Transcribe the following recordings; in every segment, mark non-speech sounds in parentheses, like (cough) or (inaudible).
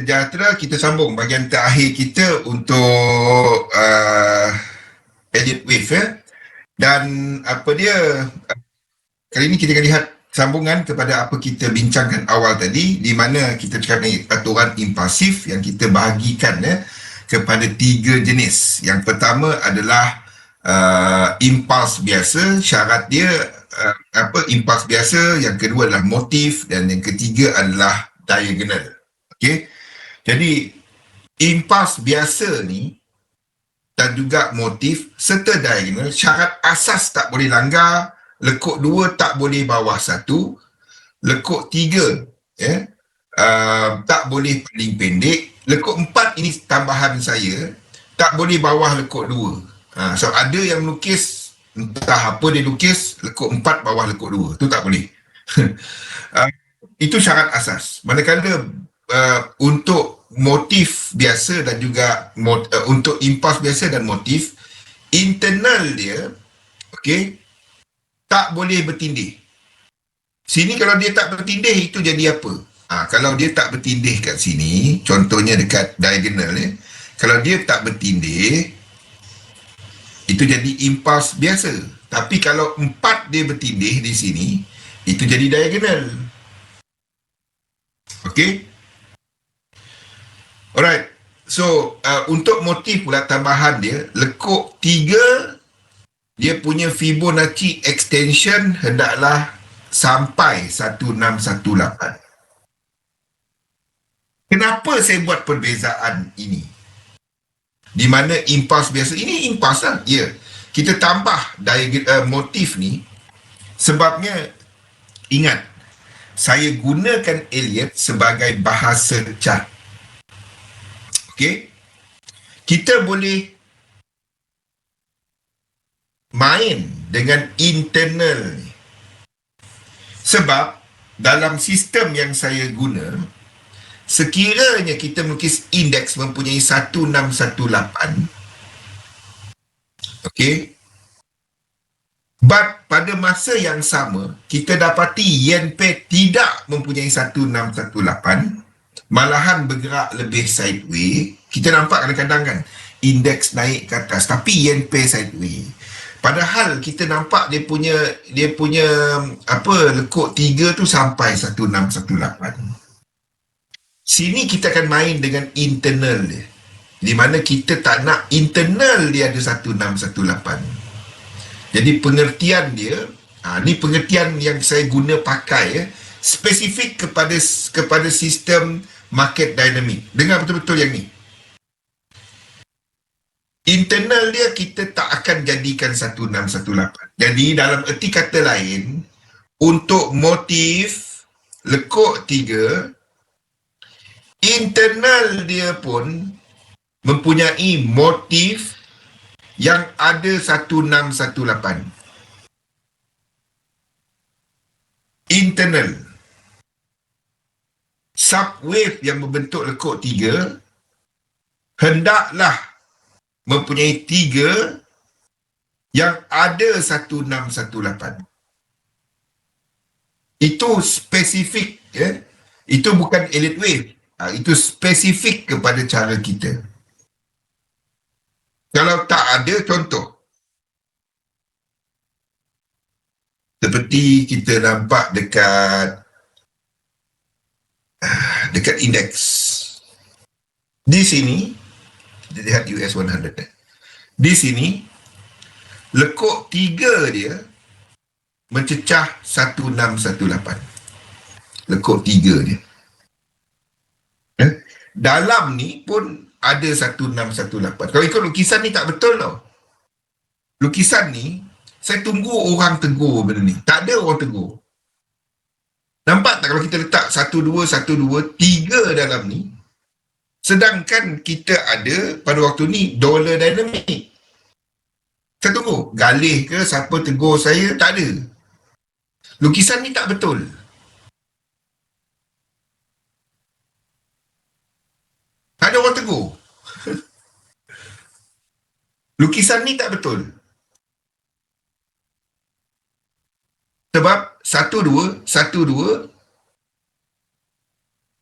sejahtera kita sambung bahagian terakhir kita untuk uh, edit wave ya. Dan apa dia kali ini kita akan lihat sambungan kepada apa kita bincangkan awal tadi di mana kita cakap ni aturan impulsif yang kita bahagikan ya kepada tiga jenis. Yang pertama adalah uh, impuls biasa, syarat dia uh, apa impuls biasa, yang kedua adalah motif dan yang ketiga adalah diagonal. Okey. Jadi impuls biasa ni dan juga motif serta diagonal syarat asas tak boleh langgar, lekuk dua tak boleh bawah satu, lekuk tiga ya, uh, tak boleh paling pendek, lekuk empat ini tambahan saya tak boleh bawah lekuk dua. Ha, so ada yang melukis entah apa dia lukis lekuk empat bawah lekuk dua. Tu tak boleh. Uh, (laughs) itu syarat asas. Manakala uh, untuk motif biasa dan juga mot, uh, untuk impas biasa dan motif internal dia okey tak boleh bertindih sini kalau dia tak bertindih itu jadi apa Ha, kalau dia tak bertindih kat sini, contohnya dekat diagonal ya. Kalau dia tak bertindih, itu jadi impuls biasa. Tapi kalau empat dia bertindih di sini, itu jadi diagonal. Okay? Alright. So, uh, untuk motif pula tambahan dia, lekuk tiga, dia punya Fibonacci extension hendaklah sampai 1618. Kenapa saya buat perbezaan ini? Di mana impuls biasa, ini impuls lah. Ya. Kita tambah diagram, uh, motif ni sebabnya ingat saya gunakan Elliot sebagai bahasa cat. Okey? Kita boleh main dengan internal ni. Sebab dalam sistem yang saya guna, sekiranya kita melukis indeks mempunyai 1618 okey but pada masa yang sama kita dapati yen pay tidak mempunyai 1618 malahan bergerak lebih sideway kita nampak kadang-kadang kan indeks naik ke atas tapi yen pay sideway padahal kita nampak dia punya dia punya apa lekuk tiga tu sampai 1618 Sini kita akan main dengan internal dia. Di mana kita tak nak internal dia ada 1618. Jadi pengertian dia, ha, ni pengertian yang saya guna pakai ya, spesifik kepada kepada sistem market dynamic. Dengar betul-betul yang ni. Internal dia kita tak akan jadikan 1618. Jadi dalam erti kata lain, untuk motif lekuk tiga, internal dia pun mempunyai motif yang ada 1618 internal subwave yang membentuk lekuk tiga hendaklah mempunyai tiga yang ada 1618 itu spesifik ya itu bukan elite wave Ha, itu spesifik kepada cara kita. Kalau tak ada contoh. Seperti kita nampak dekat dekat indeks. Di sini, lihat US 100. Di sini, lekuk tiga dia mencecah 1618. Lekuk tiga dia dalam ni pun ada 1618. Kalau ikut lukisan ni tak betul tau. Lukisan ni, saya tunggu orang tegur benda ni. Tak ada orang tegur. Nampak tak kalau kita letak 12, 12, 3 dalam ni, sedangkan kita ada pada waktu ni dollar dynamic. Saya tunggu, galih ke siapa tegur saya, tak ada. Lukisan ni tak betul. Ada orang tegur. (laughs) Lukisan ni tak betul. Sebab satu dua, satu dua,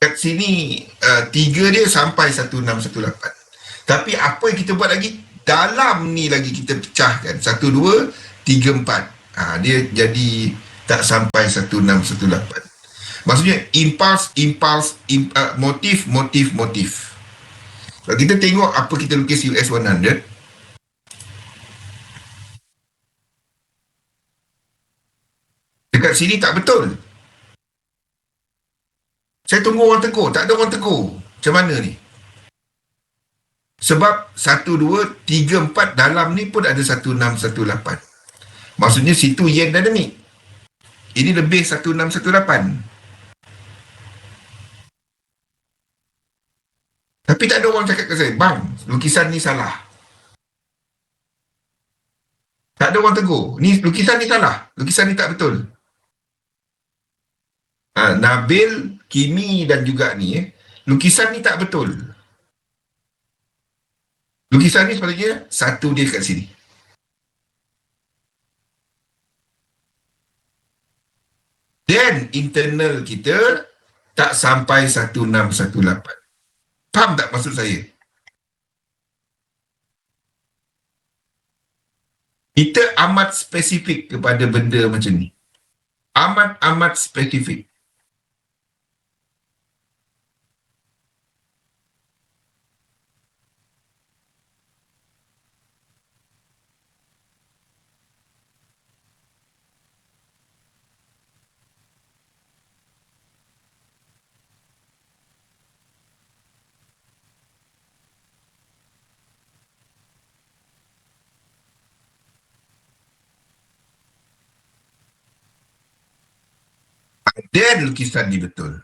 kat sini uh, tiga dia sampai 1618 tapi apa yang kita buat lagi? Dalam ni lagi kita pecahkan. Satu dua tiga empat. Ha, dia jadi tak sampai 1618 maksudnya impuls impuls imp, uh, motif motif motif. Kalau kita tengok apa kita lukis US 100 dekat sini tak betul saya tunggu orang tegur. Tak ada orang tegur. Macam mana ni? Sebab 1, 2, 3, 4 dalam ni pun ada 1, 6, 1, 8. Maksudnya situ yen dynamic. Ini lebih 1, 6, 1, 8. Tapi tak ada orang cakap ke saya, bang, lukisan ni salah. Tak ada orang tegur. Ni lukisan ni salah. Lukisan ni tak betul. Ha, Nabil Kimi dan juga ni eh, lukisan ni tak betul. Lukisan ni sepatutnya satu dia kat sini. Dan internal kita tak sampai 1618. Faham tak maksud saya? Kita amat spesifik kepada benda macam ni. Amat-amat spesifik. Dan lukisan ni betul.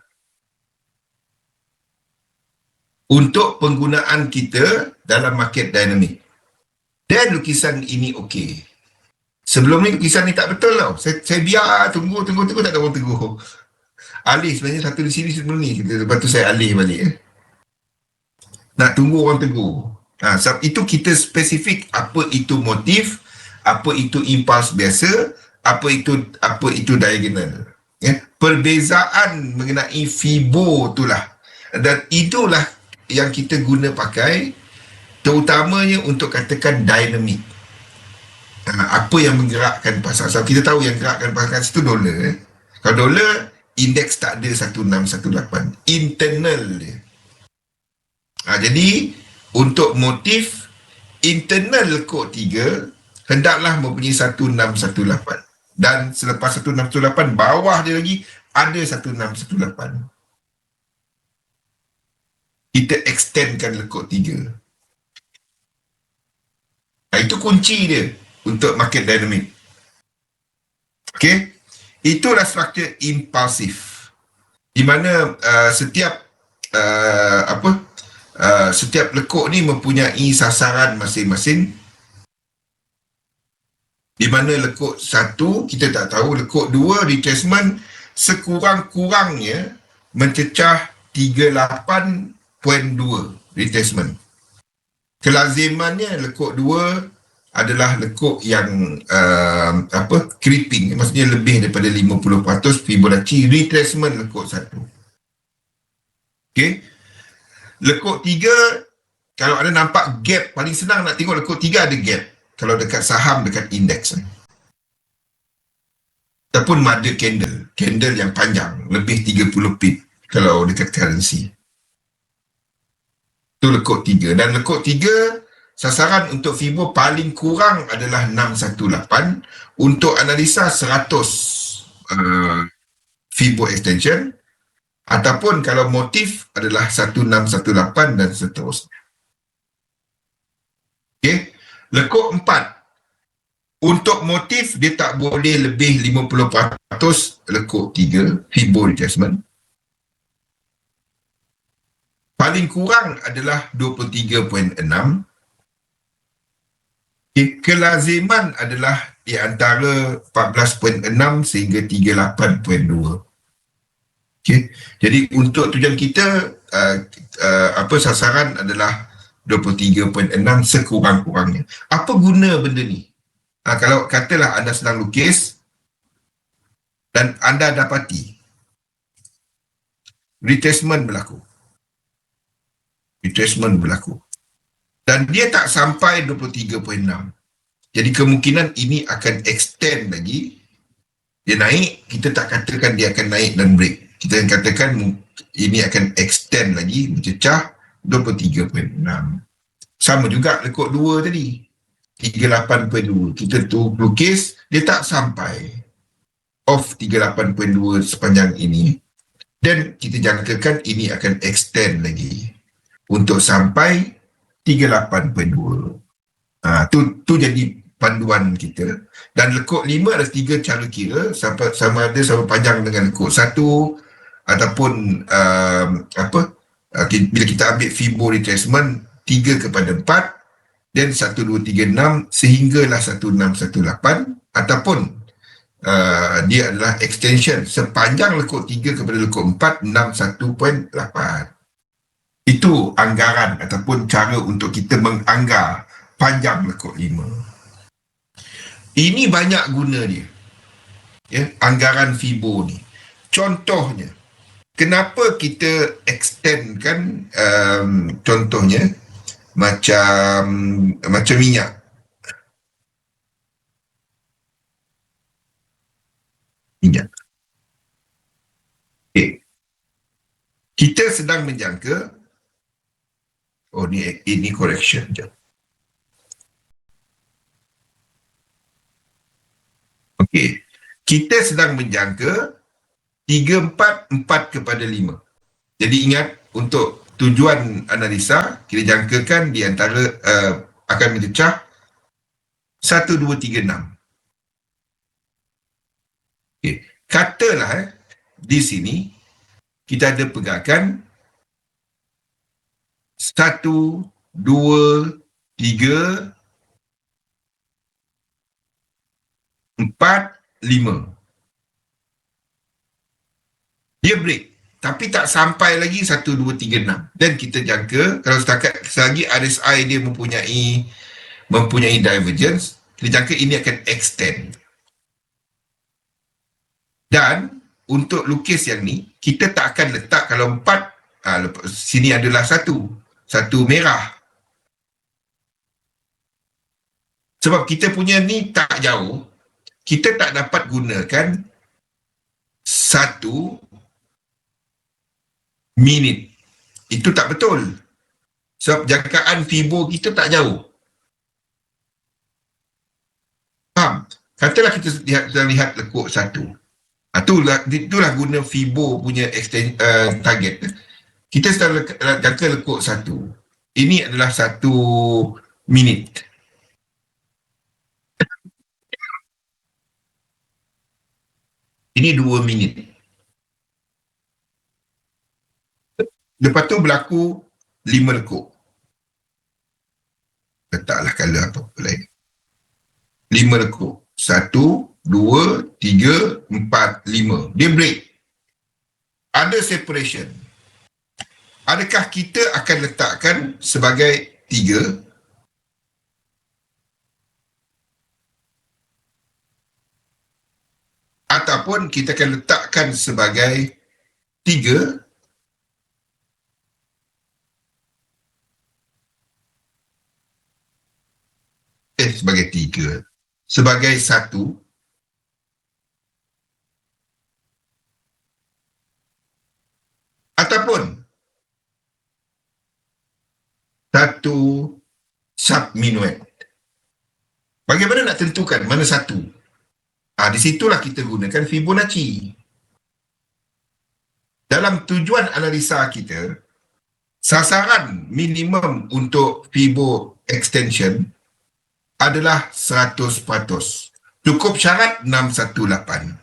Untuk penggunaan kita dalam market dynamic. Dan lukisan ini okey. Sebelum ni lukisan ni tak betul tau. Saya, saya biar tunggu, tunggu, tunggu, tak ada orang tunggu. Alih sebenarnya satu di sini sebelum ni. Lepas tu saya alih balik. Eh. Nak tunggu orang tegur. Ha, sebab itu kita spesifik apa itu motif, apa itu impuls biasa, apa itu apa itu diagonal ya, perbezaan mengenai fibo itulah. Dan itulah yang kita guna pakai terutamanya untuk katakan dinamik ha, apa yang menggerakkan pasar so, kita tahu yang gerakkan pasar itu dolar eh. kalau dolar indeks tak ada 1618 internal dia. Ha, jadi untuk motif internal kod 3 hendaklah mempunyai 1618 dan selepas 1618 bawah dia lagi ada 1618 kita extendkan lekuk tiga. Nah, itu kunci dia untuk market dynamic. Ok itulah struktur impulsif. Di mana uh, setiap uh, apa uh, setiap lekuk ni mempunyai sasaran masing-masing di mana lekuk satu kita tak tahu lekuk dua retracement sekurang-kurangnya mencecah 38.2 retracement. Kelazimannya lekuk dua adalah lekuk yang uh, apa creeping. Maksudnya lebih daripada 50% Fibonacci retracement lekuk satu. Okey? Lekuk tiga kalau ada nampak gap paling senang nak tengok lekuk tiga ada gap kalau dekat saham dekat indeks. Ataupun mother candle, candle yang panjang, lebih 30 pip kalau dekat currency. Itu lekuk tiga. Dan lekuk tiga, sasaran untuk FIBO paling kurang adalah 618 untuk analisa 100 uh, FIBO extension ataupun kalau motif adalah 1618 dan seterusnya. Okay. Lekuk empat. Untuk motif, dia tak boleh lebih 50% lekuk tiga, Fibo adjustment. Paling kurang adalah 23.6. Kelaziman adalah di antara 14.6 sehingga 38.2. Okay. Jadi untuk tujuan kita, uh, uh, apa sasaran adalah 23.6 sekurang-kurangnya. Apa guna benda ni? Ha, kalau katalah anda sedang lukis dan anda dapati retracement berlaku. Retracement berlaku. Dan dia tak sampai 23.6. Jadi kemungkinan ini akan extend lagi. Dia naik, kita tak katakan dia akan naik dan break. Kita akan katakan ini akan extend lagi, mencecah 23.6. Sama juga lekuk 2 tadi. 38.2. Kita tu lukis, dia tak sampai off 38.2 sepanjang ini. Dan kita jangkakan ini akan extend lagi untuk sampai 38.2. Ha, tu, tu jadi panduan kita. Dan lekuk lima ada tiga cara kira sama, sama ada sama panjang dengan lekuk satu ataupun um, apa uh, bila kita ambil Fibo retracement tiga kepada empat dan satu dua tiga enam sehinggalah satu enam satu lapan ataupun uh, dia adalah extension sepanjang lekuk tiga kepada lekuk empat enam satu point lapan itu anggaran ataupun cara untuk kita menganggar panjang lekuk lima. Ini banyak guna dia. Ya, anggaran FIBO ni. Contohnya, kenapa kita extendkan um, contohnya macam macam minyak. Minyak. Okay. Kita sedang menjangka Oh ni ini correction je. Okey. Kita sedang menjangka 3 4 4 kepada 5. Jadi ingat untuk tujuan analisa kita jangkakan di antara uh, akan mencecah 1 2 3 6. Okey. Katalah eh, di sini kita ada pegakan satu, dua, tiga, empat, lima. Dia break. Tapi tak sampai lagi satu, dua, tiga, enam. Dan kita jangka, kalau setakat selagi RSI dia mempunyai mempunyai divergence, kita jangka ini akan extend. Dan untuk lukis yang ni, kita tak akan letak kalau empat, ha, sini adalah satu satu merah. Sebab kita punya ni tak jauh, kita tak dapat gunakan satu minit. Itu tak betul. Sebab jangkaan fibo kita tak jauh. Faham? Katalah kita lihat, kita lihat lekuk satu. Itulah, itulah guna fibo punya extend, uh, target kita sedang jangka lekuk satu. Ini adalah satu minit. Ini dua minit. Lepas tu berlaku lima lekuk. Letaklah kala apa-apa lain. Lima lekuk. Satu, dua, tiga, empat, lima. Dia break. Ada separation adakah kita akan letakkan sebagai tiga ataupun kita akan letakkan sebagai tiga eh sebagai tiga sebagai satu ataupun satu subminuet. Bagaimana nak tentukan mana satu? Ah, di situlah kita gunakan Fibonacci. Dalam tujuan analisa kita, sasaran minimum untuk Fibo extension adalah 100%. Cukup syarat 618.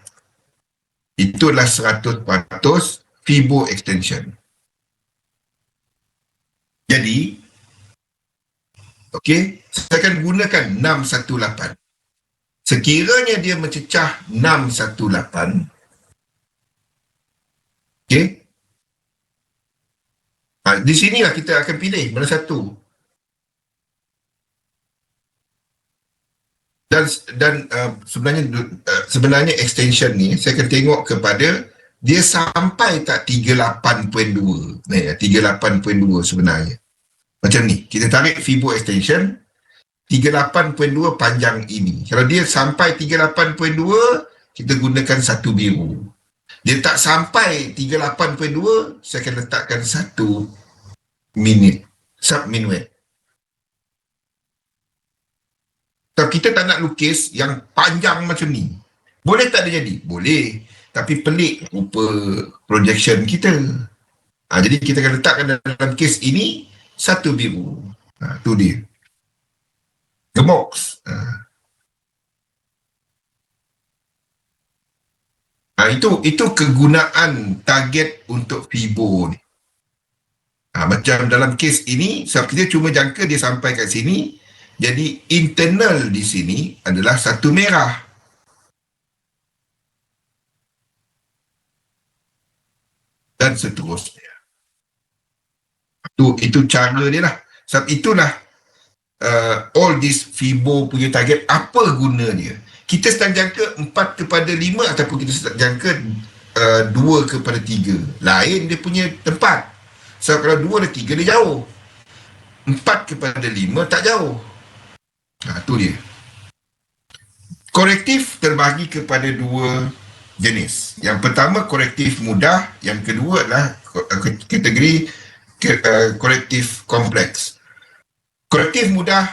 Itulah 100% Fibo extension. Jadi, Okey, saya akan gunakan 618. Sekiranya dia mencecah 618. Okey. Ha, di sinilah kita akan pilih mana satu. Dan dan uh, sebenarnya uh, sebenarnya extension ni saya akan tengok kepada dia sampai tak 38.2 nah, 38.2 sebenarnya. Macam ni kita tarik fibo extension 38.2 panjang ini. Kalau dia sampai 38.2 kita gunakan satu biru. Dia tak sampai 38.2 saya akan letakkan satu minit sub minuet kalau kita tak nak lukis yang panjang macam ni boleh tak dia jadi? boleh tapi pelik rupa projection kita ha, jadi kita akan letakkan dalam kes ini satu biru ha, tu dia gemox ha. Ha, itu itu kegunaan target untuk Fibo ni. Ha, macam dalam kes ini, sebab kita cuma jangka dia sampai kat sini, jadi internal di sini adalah satu merah. Dan seterusnya. Itu, itu cara dia lah. Sebab itulah uh, all this Fibo punya target, apa guna dia? kita sedang jangka 4 kepada 5 ataupun kita sedang jangka uh, 2 kepada 3 lain dia punya tempat so kalau 2 dan 3 dia jauh 4 kepada 5 tak jauh ha, tu dia. Korektif terbagi kepada dua jenis. Yang pertama korektif mudah. Yang kedua adalah kategori uh, korektif kompleks. Korektif mudah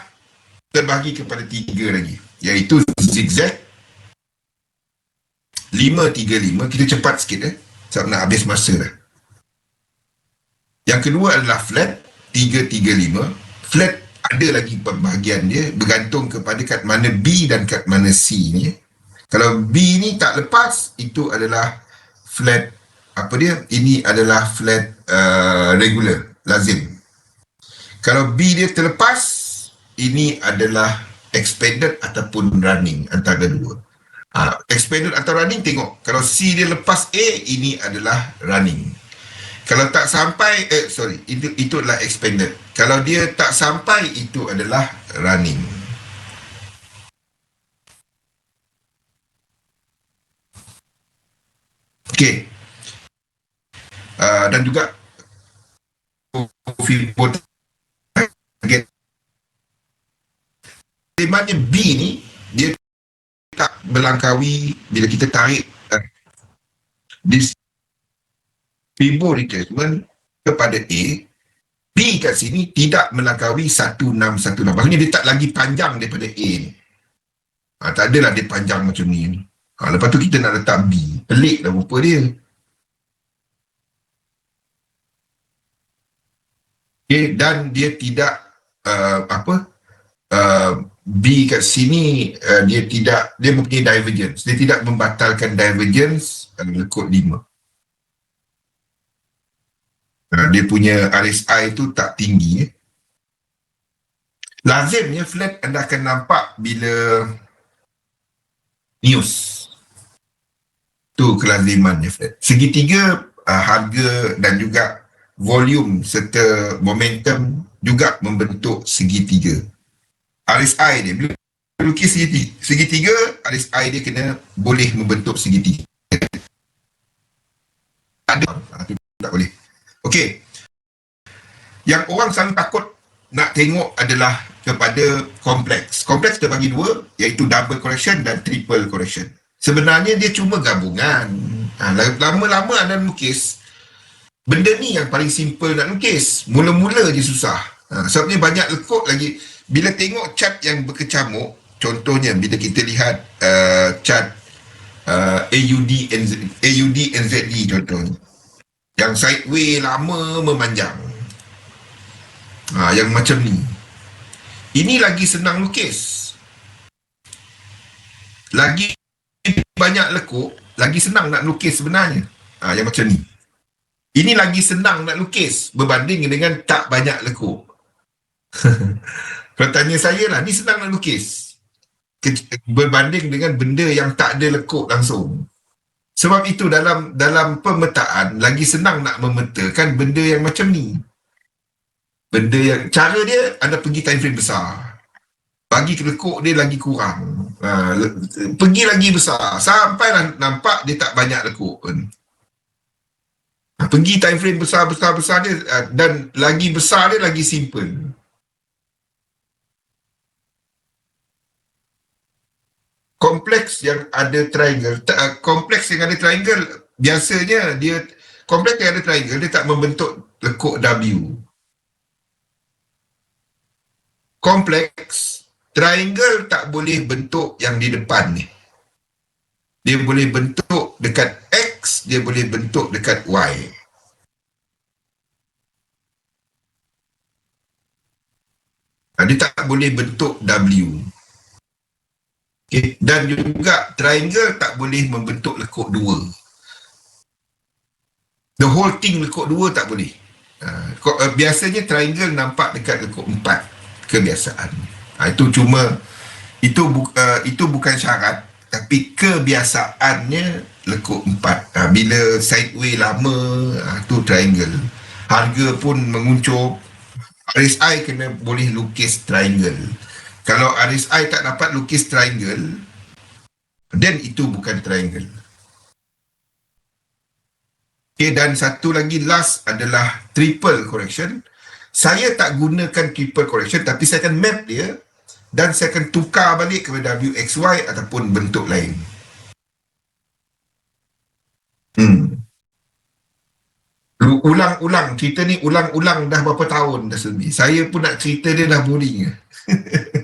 terbagi kepada tiga lagi iaitu zigzag. 5-3-5 kita cepat sikit eh. Sebab nak habis masa dah. Yang kedua adalah flat. 3-3-5 flat ada lagi pembahagian dia bergantung kepada kat mana B dan kat mana C ni kalau B ni tak lepas itu adalah flat apa dia ini adalah flat uh, regular lazim kalau B dia terlepas ini adalah expanded ataupun running antara dua. Ha, expanded atau running tengok kalau C dia lepas A ini adalah running. Kalau tak sampai eh sorry itu itu adalah expanded. Kalau dia tak sampai itu adalah running. Okey. Uh, dan juga Elemennya B ni dia tak melangkaui bila kita tarik uh, this Fibo retracement kepada A B kat sini tidak melangkaui 1616 maksudnya dia tak lagi panjang daripada A ni. Ha, tak adalah dia panjang macam ni. Ha, lepas tu kita nak letak B. Pelik lah rupa dia. Okay, dan dia tidak uh, apa uh, B kat sini uh, dia tidak dia mempunyai divergence. Dia tidak membatalkan divergence dalam kod 5 uh, dia punya RSI tu tak tinggi. Eh. lazimnya flat anda akan nampak bila news. Tu kelazimannya flat. Segitiga uh, harga dan juga volume serta momentum juga membentuk segitiga. RSI dia bila lukis segitiga, segitiga RSI dia kena boleh membentuk segitiga. Ada okey. Yang orang selalu takut nak tengok adalah kepada kompleks. Kompleks terbagi dua iaitu double correction dan triple correction. Sebenarnya dia cuma gabungan. Ha, lama-lama anda lukis benda ni yang paling simple nak lukis. Mula-mula je susah. Ha, sebabnya banyak lekuk lagi. Bila tengok chart yang berkecamuk contohnya bila kita lihat uh, chart uh, AUD AUD NZD contohnya yang sideway lama memanjang. Ha, yang macam ni. Ini lagi senang lukis. Lagi banyak lekuk lagi senang nak lukis sebenarnya. Ha, yang macam ni. Ini lagi senang nak lukis berbanding dengan tak banyak lekuk. (laughs) Kalau tanya saya lah, ni senang nak lukis. Berbanding dengan benda yang tak ada lekuk langsung. Sebab itu dalam dalam pemetaan, lagi senang nak memetakan benda yang macam ni. Benda yang, cara dia, anda pergi time frame besar. Bagi lekuk dia lagi kurang. Ha, pergi lagi besar. Sampailah nampak dia tak banyak lekuk. Ha, pergi time frame besar-besar-besar dia uh, dan lagi besar dia lagi simple. Kompleks yang ada triangle, uh, kompleks yang ada triangle biasanya dia kompleks yang ada triangle dia tak membentuk lekuk W. Kompleks triangle tak boleh bentuk yang di depan ni. Dia boleh bentuk dekat X, dia boleh bentuk dekat Y. Dia tak boleh bentuk W. Okay. Dan juga triangle tak boleh membentuk lekuk dua. The whole thing lekuk dua tak boleh. Uh, biasanya triangle nampak dekat lekuk empat kebiasaan. Uh, itu cuma itu bu, uh, itu bukan syarat tapi kebiasaannya lekuk empat. Uh, bila sideway lama uh, tu triangle. Harga pun menguncur. RSI kena boleh lukis triangle. Kalau RSI tak dapat lukis triangle, then itu bukan triangle. Okay, dan satu lagi last adalah triple correction. Saya tak gunakan triple correction tapi saya akan map dia dan saya akan tukar balik kepada WXY ataupun bentuk lain. Hmm. Ulang-ulang, cerita ni ulang-ulang dah berapa tahun dah sebi. Saya pun nak cerita dia dah boring. (laughs)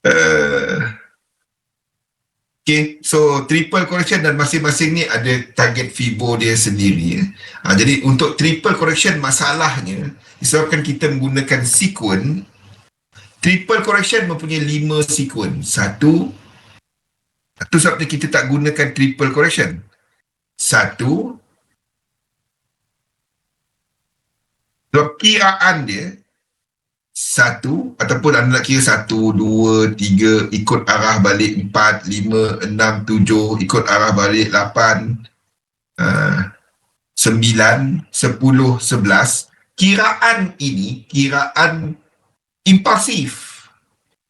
Uh, okay, so triple correction dan masing-masing ni ada target FIBO dia sendiri. Ya. Uh, jadi untuk triple correction masalahnya disebabkan kita menggunakan sequence, triple correction mempunyai lima sequence. Satu, satu sebabnya kita tak gunakan triple correction. Satu, kiraan dia satu ataupun anda nak kira satu, dua, tiga ikut arah balik empat, lima, enam, tujuh ikut arah balik lapan, uh, sembilan, sepuluh, sebelas. Kiraan ini kiraan impulsif.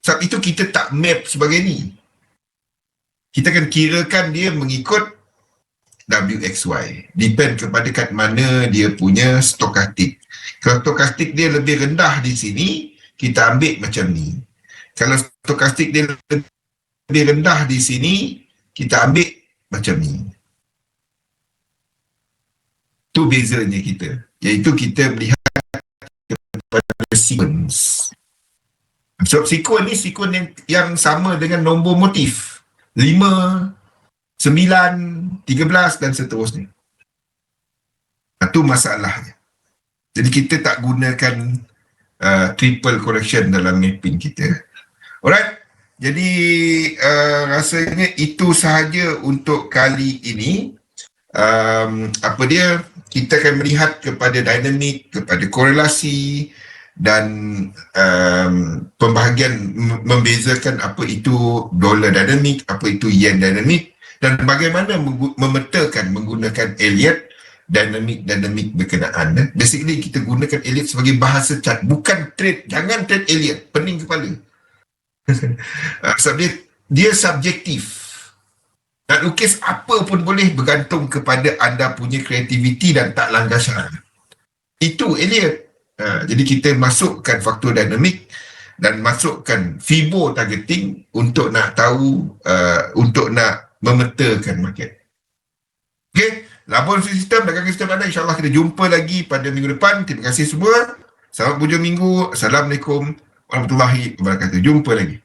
Sebab itu kita tak map sebagai ni. Kita akan kirakan dia mengikut WXY depend kepada kat mana dia punya stokastik kalau stokastik dia lebih rendah di sini, kita ambil macam ni. Kalau stokastik dia lebih rendah di sini, kita ambil macam ni. Itu bezanya kita. Iaitu kita melihat kepada sequence. Sebab so, sequence ni sequence yang, yang sama dengan nombor motif. 5, 9, 13 dan seterusnya. Itu masalahnya. Jadi kita tak gunakan uh, triple correction dalam mapping kita. Alright. Jadi uh, rasanya itu sahaja untuk kali ini. Um, apa dia? Kita akan melihat kepada dinamik, kepada korelasi dan um, pembahagian membezakan apa itu dollar dynamic, apa itu yen dynamic dan bagaimana memetakan menggunakan Elliott dinamik-dinamik berkenaan. Eh? Basically kita gunakan Elliot sebagai bahasa chart. Bukan trade. Jangan trade Elliot. Pening kepala. uh, (laughs) sebab dia, subjektif. Nak lukis apa pun boleh bergantung kepada anda punya kreativiti dan tak langgar syarat. Itu Elliot. Uh, jadi kita masukkan faktor dinamik dan masukkan FIBO targeting untuk nak tahu, uh, untuk nak memetakan market. Okay. Labuan sistem dagang sistem anda insyaAllah kita jumpa lagi pada minggu depan. Terima kasih semua. Selamat hujung minggu. Assalamualaikum warahmatullahi wabarakatuh. Jumpa lagi